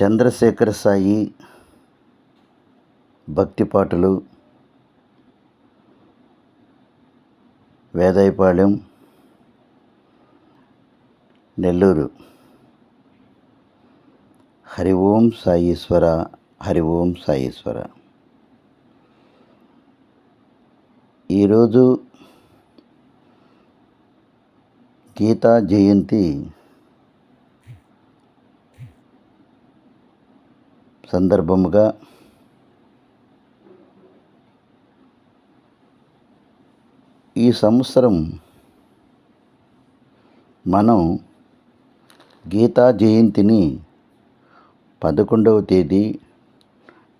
చంద్రశేఖర సాయి భక్తి పాటలు వేదాయపాళెం నెల్లూరు. హరి ఓం సాయీశ్వర హరి ఓం సాయీశ్వర. ఈరోజు గీతా జయంతి సందర్భముగా ఈ సంవత్సరం మనం గీతా జయంతిని పదకొండవ తేదీ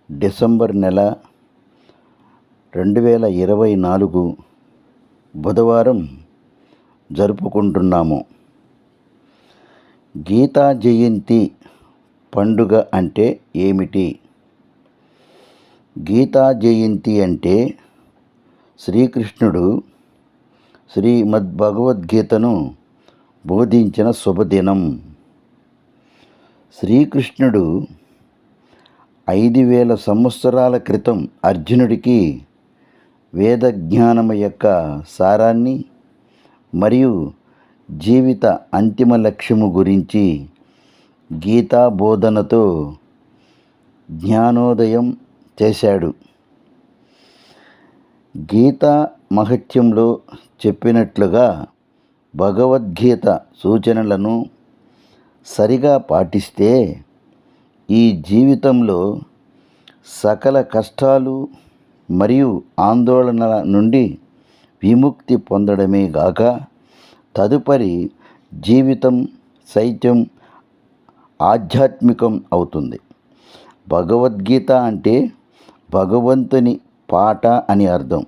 డిసెంబర్ నెల రెండు వేల ఇరవై నాలుగు బుధవారం జరుపుకుంటున్నాము. గీతా జయంతి పండుగ అంటే ఏమిటి? గీతా జయంతి అంటే శ్రీకృష్ణుడు శ్రీమద్ భగవద్గీతను బోధించిన శుభదినం. శ్రీకృష్ణుడు ఐదు వేల సంవత్సరాల క్రితం అర్జునుడికి వేద జ్ఞానము యొక్క సారాన్ని మరియు జీవిత అంతిమ లక్ష్యము గురించి గీతా బోధనతో జ్ఞానోదయం చేశాడు. గీతా మహత్యంలో చెప్పినట్లుగా భగవద్గీత సూచనలను సరిగా పాటిస్తే ఈ జీవితంలో సకల కష్టాలు మరియు ఆందోళనల నుండి విముక్తి పొందడమే గాక తదుపరి జీవితం సైత్యం ఆధ్యాత్మికం అవుతుంది. భగవద్గీత అంటే భగవంతుని పాట అని అర్థం.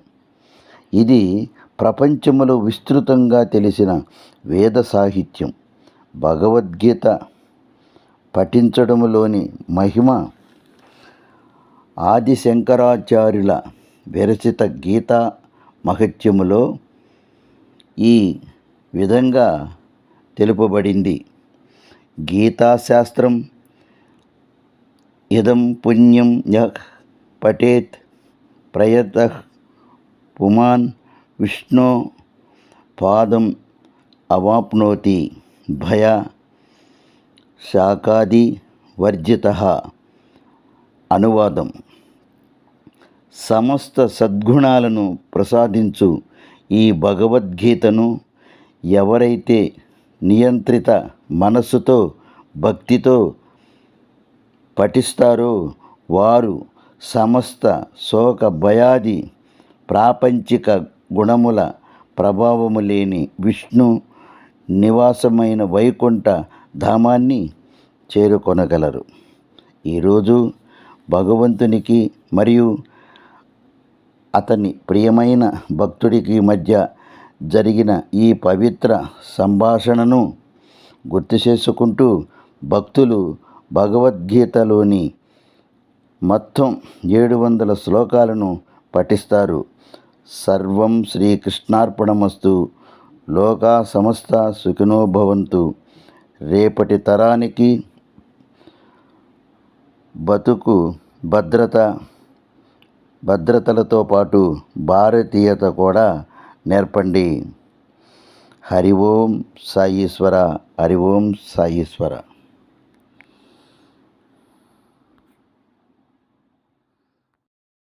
ఇది ప్రపంచంలో విస్తృతంగా తెలిసిన వేద సాహిత్యం. భగవద్గీత పఠించడంలోని మహిమ ఆది శంకరాచార్యుల విరచిత గీతా మహత్యములో ఈ విధంగా తెలుపబడింది. గీతాశాస్త్రం ఇదం పుణ్యం యహ్ పఠేత్ ప్రయత పుమాన్ విష్ణు పాదం అవాప్నోతి భయ శాకాది వర్జిత అనువాదం. సమస్త సద్గుణాలను ప్రసాదించు ఈ భగవద్గీతను ఎవరైతే నియంత్రిత మనస్సుతో భక్తితో పఠిస్తారో. వారు సమస్త శోక భయాది ప్రాపంచిక గుణముల ప్రభావము లేని విష్ణు నివాసమైన వైకుంఠ ధామాన్ని చేరుకొనగలరు. ఈరోజు భగవంతునికి మరియు అతని ప్రియమైన భక్తుడికి మధ్య జరిగిన ఈ పవిత్ర సంభాషణను గుర్తు చేసుకుంటూ భక్తులు భగవద్గీతలోని మొత్తం ఏడు వందల శ్లోకాలను పఠిస్తారు. సర్వం శ్రీకృష్ణార్పణమస్తు. లోకా సమస్త సుఖినోభవంతు రేపటి తరానికి బతుకు భద్రత భద్రతలతో పాటు భారతీయత కూడా నేర్పండి హరి ఓం సాయీశ్వర హరి ఓం సాయీశ్వర